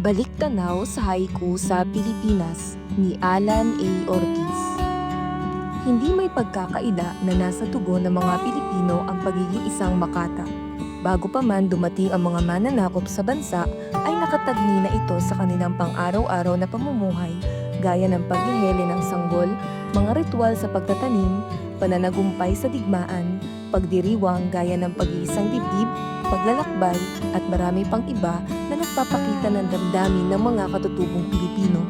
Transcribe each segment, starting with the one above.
Balik tanaw sa haiku sa Pilipinas ni Alan A. Ortiz. Hindi may pagkakaila na nasa tugon ng mga Pilipino ang pagiging isang makata. Bago pa man dumating ang mga mananakop sa bansa, ay nakatagni na ito sa kanilang pang-araw-araw na pamumuhay, gaya ng paghihele ng sanggol, mga ritual sa pagtatanim, pananagumpay sa digmaan, pagdiriwang gaya ng pag-iisang dibdib, paglalakbay, at marami pang iba na nagpapakita ng damdamin ng mga katutubong Pilipino.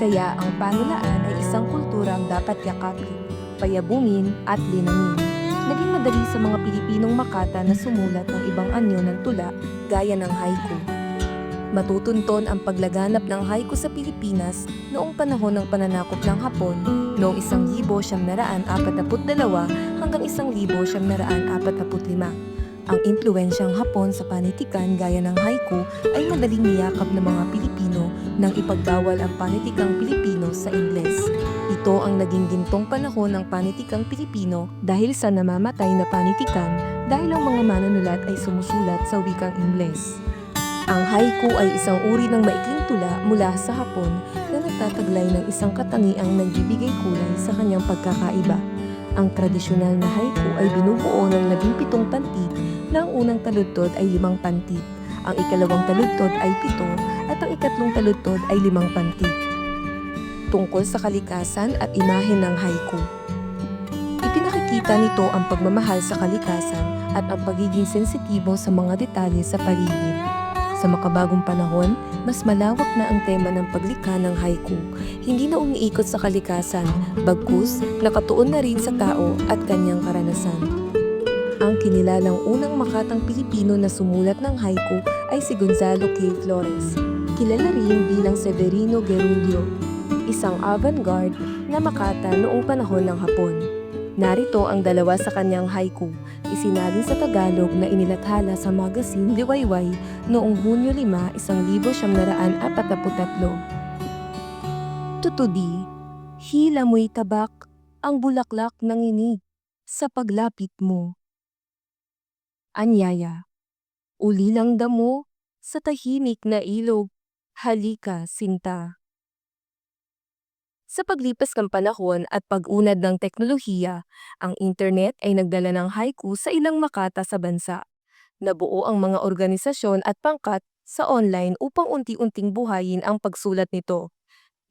Kaya ang panulaan ay isang kulturang dapat yakapin, payabungin at linanin. Naging madali sa mga Pilipinong makata na sumulat ng ibang anyo ng tula gaya ng haiku. Matutunton ang paglaganap ng haiku sa Pilipinas noong panahon ng pananakop ng Hapon noong 1942 hanggang 1945. Ang impluensyang Hapon sa panitikan gaya ng haiku ay madaling niyakap ng mga Pilipino nang ipagbawal ang panitikang Pilipino sa Ingles. Ito ang naging gintong panahon ng panitikang Pilipino dahil sa namamatay na panitikan dahil ang mga manunulat ay sumusulat sa wikang Ingles. Ang haiku ay isang uri ng maikling tula mula sa Hapon na nagtataglay ng isang katangiang nagbibigay kulay sa kanyang pagkakaiba. Ang tradisyonal na haiku ay binubuo ng labing pitong pantit na ang unang taludtod ay limang pantit, ang ikalawang taludtod ay pito at ang ikatlong taludtod ay limang pantit. Tungkol sa kalikasan at imahe ng haiku. Ipinakikita nito ang pagmamahal sa kalikasan at ang pagiging sensitibo sa mga detalye sa paligid. Sa makabagong panahon, mas malawak na ang tema ng paglikha ng haiku. Hindi na umiikot sa kalikasan, bagkus nakatuon na rin sa tao at kanyang karanasan. Ang kinilalang unang makatang Pilipino na sumulat ng haiku ay si Gonzalo K. Flores. Kilala rin bilang Severino Gerulio, isang avant-garde na makata noong panahon ng Hapon. Narito ang dalawa sa kanyang haiku, isinalin sa Tagalog na inilathala sa magazine Liwayway noong Hunyo 5, 1943. Tutudi, hila mo'y tabak, ang bulaklak ng inig sa paglapit mo. Anyaya, ulilang damo sa tahimik na ilog, halika sinta. Sa paglipas ng panahon at pag-unad ng teknolohiya, ang internet ay nagdala ng haiku sa ilang makata sa bansa. Nabuo ang mga organisasyon at pangkat sa online upang unti-unting buhayin ang pagsulat nito.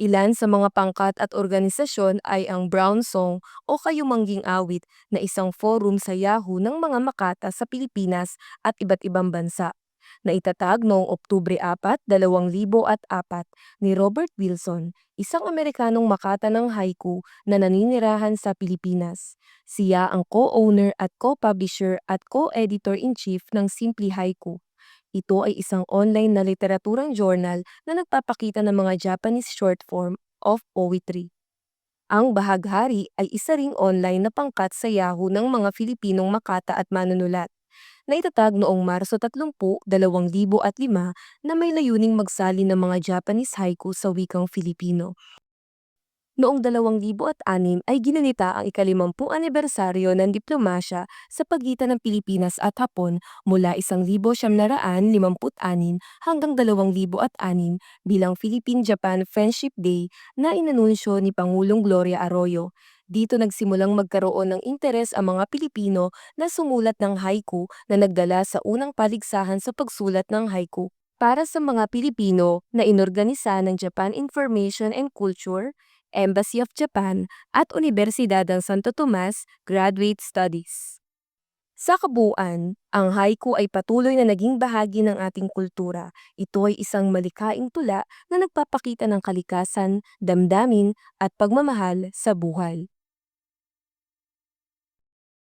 Ilan sa mga pangkat at organisasyon ay ang Brown Song o Kayumangging Awit na isang forum sa Yahoo ng mga makata sa Pilipinas at iba't ibang bansa na itatag noong Oktubre 4, 2004 ni Robert Wilson, isang Amerikanong makata ng haiku na naninirahan sa Pilipinas. Siya ang co-owner at co-publisher at co-editor-in-chief ng Simply Haiku. Ito ay isang online na literaturang journal na nagpapakita ng mga Japanese short form of poetry. Ang Bahaghari ay isa ring online na pangkat sa Yahoo ng mga Filipinong makata at manunulat na itatag noong Marso 30, 2005 na may layuning magsali ng mga Japanese haiku sa wikang Filipino. Noong 2006 ay ginanita ang ikalimampu anibersaryo ng diplomasya sa pagitan ng Pilipinas at Hapon mula 1956 hanggang 2006 bilang Philippine-Japan Friendship Day na inanunsyo ni Pangulong Gloria Arroyo. Dito nagsimulang magkaroon ng interes ang mga Pilipino na sumulat ng haiku na nagdala sa unang paligsahan sa pagsulat ng haiku para sa mga Pilipino na inorganisa ng Japan Information and Culture, Embassy of Japan at Universidad ng Santo Tomas Graduate Studies. Sa kabuuan, ang haiku ay patuloy na naging bahagi ng ating kultura. Ito ay isang malikaing tula na nagpapakita ng kalikasan, damdamin at pagmamahal sa buhay.